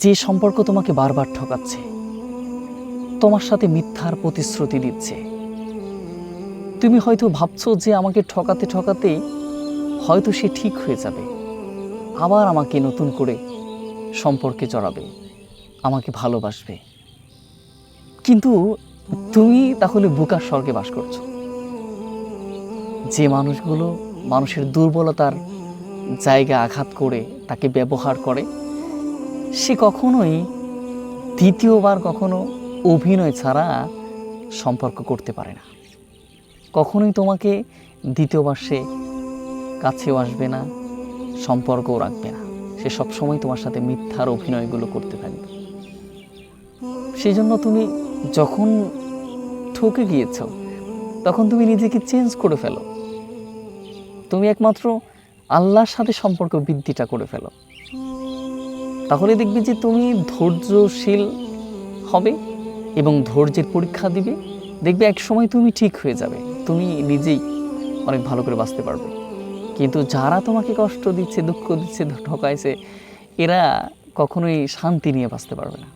যে সম্পর্ক তোমাকে বারবার ঠকাচ্ছে, তোমার সাথে মিথ্যার প্রতিশ্রুতি দিচ্ছে। তুমি হয়তো ভাবছ যে আমাকে ঠকাতে ঠকাতে হয়তো সে ঠিক হয়ে যাবে, আবার আমাকে নতুন করে সম্পর্কে জড়াবে, আমাকে ভালোবাসবে। কিন্তু তুমি তাহলে বুকার স্বর্গে বাস করছ। যে মানুষগুলো মানুষের দুর্বলতার জায়গা আঘাত করে তাকে ব্যবহার করে সে কখনোই দ্বিতীয়বার কখনো অভিনয় ছাড়া সম্পর্ক করতে পারে না। কখনোই তোমাকে দ্বিতীয়বার সে কাছেও আসবে না, সম্পর্কও রাখবে না। সে সবসময় তোমার সাথে মিথ্যার অভিনয়গুলো করতে থাকবে। সেই জন্য তুমি যখন ঠকে গিয়েছ, তখন তুমি নিজেকে চেঞ্জ করে ফেলো। তুমি একমাত্র আল্লাহর সাথে সম্পর্ক বৃদ্ধিটা করে ফেলো। তাহলে দেখবে যে তুমি ধৈর্যশীল হবে এবং ধৈর্যের পরীক্ষা দিবে। দেখবে এক সময় তুমি ঠিক হয়ে যাবে, তুমি নিজেই অনেক ভালো করে বাঁচতে পারবে। কিন্তু যারা তোমাকে কষ্ট দিচ্ছে, দুঃখ দিচ্ছে ঠকাইছে এরা কখনোই শান্তি নিয়ে বাঁচতে পারবে না।